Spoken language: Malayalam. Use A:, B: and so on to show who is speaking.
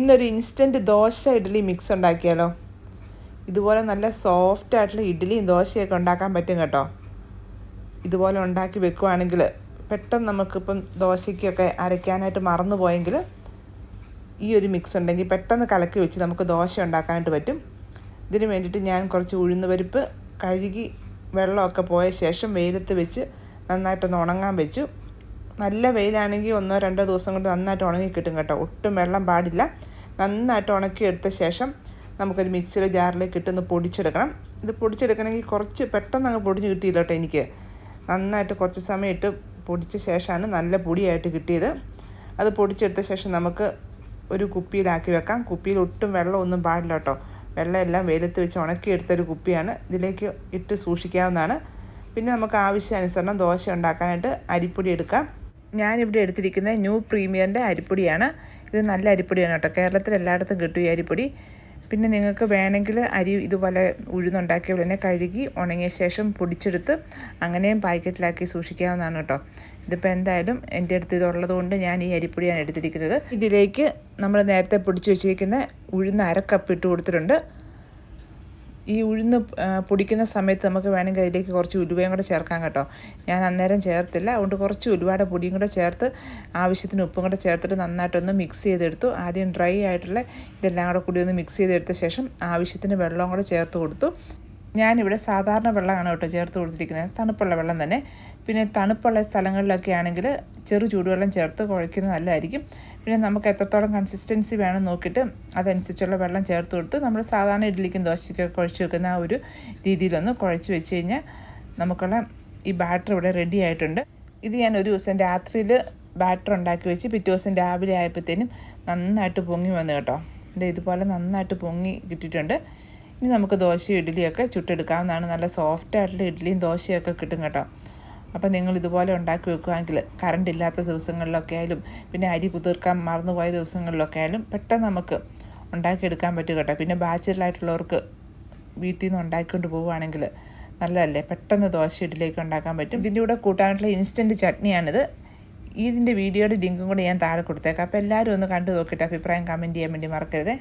A: ഇന്നൊരു ഇൻസ്റ്റന്റ് ദോശ ഇഡ്ഡലി മിക്സ് ഉണ്ടാക്കിയാലോ? ഇതുപോലെ നല്ല സോഫ്റ്റ് ആയിട്ടുള്ള ഇഡ്ഡലിയും ദോശയൊക്കെ ഉണ്ടാക്കാൻ പറ്റും കേട്ടോ. ഇതുപോലെ ഉണ്ടാക്കി വെക്കുവാണെങ്കിൽ പെട്ടെന്ന് നമുക്കിപ്പം ദോശയ്ക്കൊക്കെ അരയ്ക്കാനായിട്ട് മറന്നു പോയെങ്കിൽ ഈ ഒരു മിക്സ് ഉണ്ടെങ്കിൽ പെട്ടെന്ന് കലക്കി വെച്ച് നമുക്ക് ദോശ ഉണ്ടാക്കാനായിട്ട് പറ്റും. ഇതിന് വേണ്ടിയിട്ട് ഞാൻ കുറച്ച് ഉഴുന്ന് പരിപ്പ് കഴുകി വെള്ളമൊക്കെ പോയ ശേഷം വെയിലത്ത് വെച്ച് നന്നായിട്ടൊന്ന് ഉണങ്ങാൻ വെച്ചു. നല്ല വെയിലാണെങ്കിൽ ഒന്നോ രണ്ടോ ദിവസം കൊണ്ട് നന്നായിട്ട് ഉണങ്ങി കിട്ടും കേട്ടോ. ഒട്ടും വെള്ളം പാടില്ല. നന്നായിട്ട് ഉണക്കി എടുത്ത ശേഷം നമുക്കൊരു മിക്സിയുടെ ജാറിലേക്ക് ഇട്ടൊന്ന് പൊടിച്ചെടുക്കണം. ഇത് പൊടിച്ചെടുക്കണമെങ്കിൽ കുറച്ച് പെട്ടെന്ന് അങ്ങ് പൊടിഞ്ഞ് കിട്ടിയില്ല കേട്ടോ എനിക്ക്. നന്നായിട്ട് കുറച്ച് സമയം ഇട്ട് പൊടിച്ച ശേഷമാണ് നല്ല പൊടിയായിട്ട് കിട്ടിയത്. അത് പൊടിച്ചെടുത്ത ശേഷം നമുക്ക് ഒരു കുപ്പിയിലാക്കി വെക്കാം. കുപ്പിയിൽ ഒട്ടും വെള്ളമൊന്നും പാടില്ല കേട്ടോ. വെള്ളമെല്ലാം വെയിലത്ത് വെച്ച് ഉണക്കിയെടുത്തൊരു കുപ്പിയാണ്. ഇതിലേക്ക് ഇട്ട് സൂക്ഷിക്കാവുന്നതാണ്. പിന്നെ നമുക്ക് ആവശ്യാനുസരണം ദോശ ഉണ്ടാക്കാനായിട്ട് അരിപ്പൊടി എടുക്കാം. ഞാനിവിടെ എടുത്തിരിക്കുന്ന ന്യൂ പ്രീമിയറിന്റെ അരിപ്പൊടിയാണ്. ഇത് നല്ല അരിപ്പൊടിയാണ് കേട്ടോ. കേരളത്തിൽ എല്ലായിടത്തും കിട്ടും ഈ അരിപ്പൊടി. പിന്നെ നിങ്ങൾക്ക് വേണമെങ്കിൽ അരി ഇതുപോലെ ഉഴുന്നുണ്ടാക്കിയ ഉടനെ കഴുകി ഉണങ്ങിയ ശേഷം പൊടിച്ചെടുത്ത് അങ്ങനെയും പാക്കറ്റിലാക്കി സൂക്ഷിക്കാവുന്നതാണ് കേട്ടോ. ഇതിപ്പോൾ എന്തായാലും എന്റെ അടുത്ത് ഇതുള്ളത് കൊണ്ട് ഞാൻ ഈ അരിപ്പൊടിയാണ് എടുത്തിരിക്കുന്നത്. ഇതിലേക്ക് നമ്മൾ നേരത്തെ പൊടിച്ച് വെച്ചിരിക്കുന്ന ഉഴുന്ന് അര കപ്പ് ഇട്ട് കൊടുത്തിട്ടുണ്ട്. ഈ ഉഴുന്ന് പൊടിക്കുന്ന സമയത്ത് നമുക്ക് വേണമെങ്കിൽ അതിലേക്ക് കുറച്ച് ഉലുവയും കൂടെ ചേർക്കാം കേട്ടോ. ഞാൻ അന്നേരം ചേർത്തില്ല. അതുകൊണ്ട് കുറച്ച് ഉലുവയുടെ പൊടിയും കൂടെ ചേർത്ത് ആവശ്യത്തിന് ഉപ്പും കൂടെ ചേർത്തിട്ട് നന്നായിട്ടൊന്ന് മിക്സ് ചെയ്തെടുത്തു. ആദ്യം ഡ്രൈ ആയിട്ടുള്ള ഇതെല്ലാം കൂടെ കൂടി ഒന്ന് മിക്സ് ചെയ്തെടുത്ത ശേഷം ആവശ്യത്തിന് വെള്ളവും കൂടെ ചേർത്ത് കൊടുത്തു. ഞാനിവിടെ സാധാരണ വെള്ളമാണ് കേട്ടോ ചേർത്ത് കൊടുത്തിരിക്കുന്നത്. തണുപ്പുള്ള വെള്ളം തന്നെ. പിന്നെ തണുപ്പുള്ള സ്ഥലങ്ങളിലൊക്കെ ആണെങ്കിൽ ചെറു ചൂടുവെള്ളം ചേർത്ത് കുഴയ്ക്കുന്നത് നല്ലതായിരിക്കും. പിന്നെ നമുക്ക് എത്രത്തോളം കൺസിസ്റ്റൻസി വേണം നോക്കിയിട്ട് അതനുസരിച്ചുള്ള വെള്ളം ചേർത്ത് കൊടുത്ത് നമ്മൾ സാധാരണ ഇഡ്ഡലിക്കും ദോശയ്ക്കൊക്കെ കുഴച്ച് വെക്കുന്ന ആ ഒരു രീതിയിലൊന്ന് കുഴച്ച് വെച്ച് കഴിഞ്ഞാൽ നമുക്കുള്ള ഈ ബാറ്റർ ഇവിടെ റെഡി ആയിട്ടുണ്ട്. ഇത് ഞാൻ ഒരു ദിവസം രാത്രിയിൽ ബാറ്റർ ഉണ്ടാക്കി വെച്ച് പിറ്റേ ദിവസം രാവിലെ ആയപ്പോഴത്തേനും നന്നായിട്ട് പൊങ്ങി വന്നു കേട്ടോ. ഇത് ഇതുപോലെ നന്നായിട്ട് പൊങ്ങി കിട്ടിയിട്ടുണ്ട്. ഇനി നമുക്ക് ദോശയും ഇഡ്ഡലിയൊക്കെ ചുട്ടെടുക്കാവുന്നതാണ്. നല്ല സോഫ്റ്റ് ആയിട്ടുള്ള ഇഡ്ഡലിയും ദോശയൊക്കെ കിട്ടും കേട്ടോ. അപ്പം നിങ്ങൾ ഇതുപോലെ ഉണ്ടാക്കി വെക്കുകയാണെങ്കിൽ കറണ്ട് ഇല്ലാത്ത ദിവസങ്ങളിലൊക്കെ ആയാലും പിന്നെ അരി കുതിർക്കാൻ മറന്നുപോയ ദിവസങ്ങളിലൊക്കെ ആയാലും പെട്ടെന്ന് നമുക്ക് ഉണ്ടാക്കിയെടുക്കാൻ പറ്റും കേട്ടോ. പിന്നെ ബാച്ചിലായിട്ടുള്ളവർക്ക് വീട്ടിൽ നിന്ന് ഉണ്ടാക്കിക്കൊണ്ട് പോവുകയാണെങ്കിൽ നല്ലതല്ലേ? പെട്ടെന്ന് ദോശ ഇഡ്ഡലിയൊക്കെ ഉണ്ടാക്കാൻ പറ്റും. ഇതിന്റെ കൂടെ കൂട്ടാനായിട്ടുള്ള ഇൻസ്റ്റന്റ് ചട്നിയാണിത്. ഇതിന്റെ വീഡിയോയുടെ ലിങ്കും കൂടെ ഞാൻ താഴെ കൊടുത്തേക്കാം. അപ്പോൾ എല്ലാവരും ഒന്ന് കണ്ടു നോക്കിയിട്ട് അഭിപ്രായം കമന്റ് ചെയ്യാൻ വേണ്ടി മറക്കരുത്.